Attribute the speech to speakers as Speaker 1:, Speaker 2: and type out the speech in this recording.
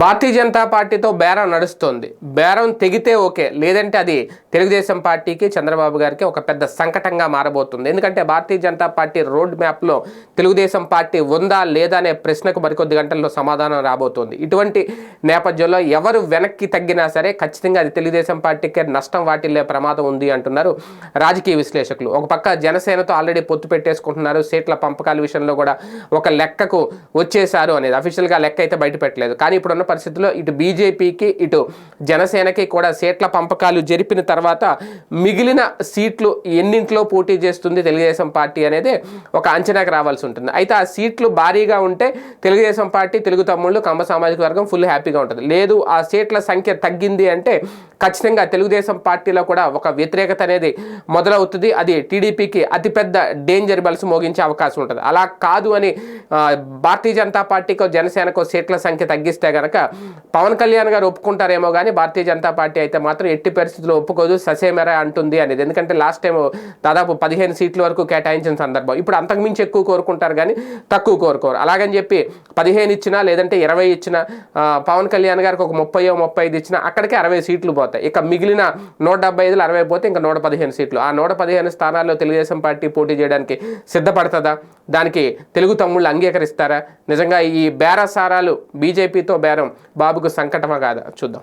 Speaker 1: భారతీయ జనతా పార్టీతో బేరం నడుస్తోంది. బేరం తెగితే ఓకే లేదంటే అది తెలుగుదేశం పార్టీకి చంద్రబాబు గారికి ఒక పెద్ద సంకటంగా మారబోతుంది. ఎందుకంటే భారతీయ జనతా పార్టీ రోడ్ మ్యాప్లో తెలుగుదేశం పార్టీ ఉందా లేదా అనే ప్రశ్నకు మరికొద్ది గంటల్లో సమాధానం రాబోతోంది. ఇటువంటి నేపథ్యంలో ఎవరు వెనక్కి తగ్గినా సరే ఖచ్చితంగా అది తెలుగుదేశం పార్టీకే నష్టం వాటిల్లే ప్రమాదం ఉంది అంటున్నారు రాజకీయ విశ్లేషకులు. ఒక పక్క జనసేనతో ఆల్రెడీ పొత్తు పెట్టేసుకుంటున్నారు. సీట్ల పంపకాల విషయంలో కూడా ఒక లెక్కకు వచ్చేశారు అనేది అఫీషియల్గా లెక్క అయితే బయట పెట్టలేదు కానీ ఇప్పుడున్న పరిస్థితుల్లో ఇటు బీజేపీకి ఇటు జనసేనకి కూడా సీట్ల పంపకాలు జరిపిన తర్వాత మిగిలిన సీట్లు ఎన్నింట్లో పోటీ చేస్తుంది తెలుగుదేశం పార్టీ అనేది ఒక అంచనాకు రావాల్సి ఉంటుంది. అయితే ఆ సీట్లు భారీగా ఉంటే తెలుగుదేశం పార్టీ తెలుగు తమ్ముళ్ళు కమ్మ సామాజిక వర్గం ఫుల్ హ్యాపీగా ఉంటుంది. లేదు ఆ సీట్ల సంఖ్య తగ్గింది అంటే ఖచ్చితంగా తెలుగుదేశం పార్టీలో కూడా ఒక వ్యతిరేకత అనేది మొదలవుతుంది. అది టీడీపీకి అతిపెద్ద డేంజర్ బల్స్ మోగించే అవకాశం ఉంటుంది. అలా కాదు అని భారతీయ జనతా పార్టీకో జనసేనకో సీట్ల సంఖ్య తగ్గిస్తే కనుక పవన్ కళ్యాణ్ గారు ఒప్పుకుంటారేమో కానీ భారతీయ జనతా పార్టీ అయితే మాత్రం ఎట్టి పరిస్థితుల్లో ఒప్పుకోదు ససేమెరా అంటుంది అనేది. ఎందుకంటే లాస్ట్ టైం దాదాపు పదిహేను సీట్ల వరకు కేటాయించిన సందర్భం. ఇప్పుడు అంతకుమించి ఎక్కువ కోరుకుంటారు కానీ తక్కువ కోరుకోరు. అలాగని చెప్పి పదిహేను ఇచ్చినా లేదంటే ఇరవై ఇచ్చినా పవన్ కళ్యాణ్ గారికి ఒక ముప్పై ముప్పై ఐదు ఇచ్చినా అక్కడికి అరవై సీట్లు పోతాయి. ఇక మిగిలిన నూట డెబ్బై ఐదులు అరవై పోతే ఇంకా నూట పదిహేను సీట్లు. ఆ నూట పదిహేను స్థానాల్లో తెలుగుదేశం పార్టీ పోటీ చేయడానికి సిద్ధపడుతుందా? దానికి తెలుగు తమ్ముళ్ళు అంగీకరిస్తారా? నిజంగా ఈ బేరసారాలు బీజేపీతో బేరం. బాబుకు సంకటమా కాదా? చూద్దాం.